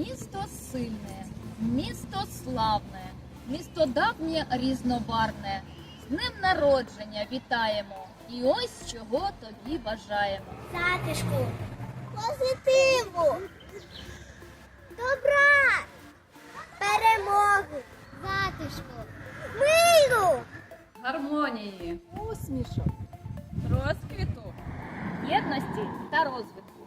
Місто сильне, місто славне, місто давнє різнобарне. З днем народження вітаємо і ось чого тобі бажаємо. затишку, позитиву, добра, перемоги, затишку, миру, гармонії, Усмішок, розквіту. єдності та розвитку.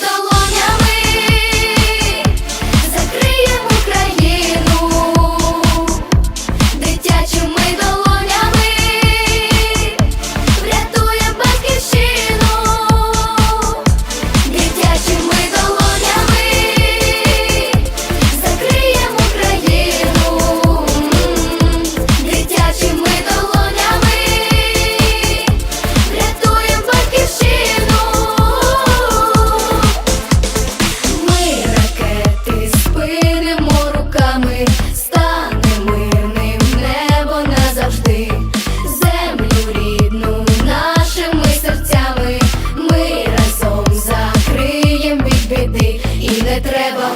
долонями.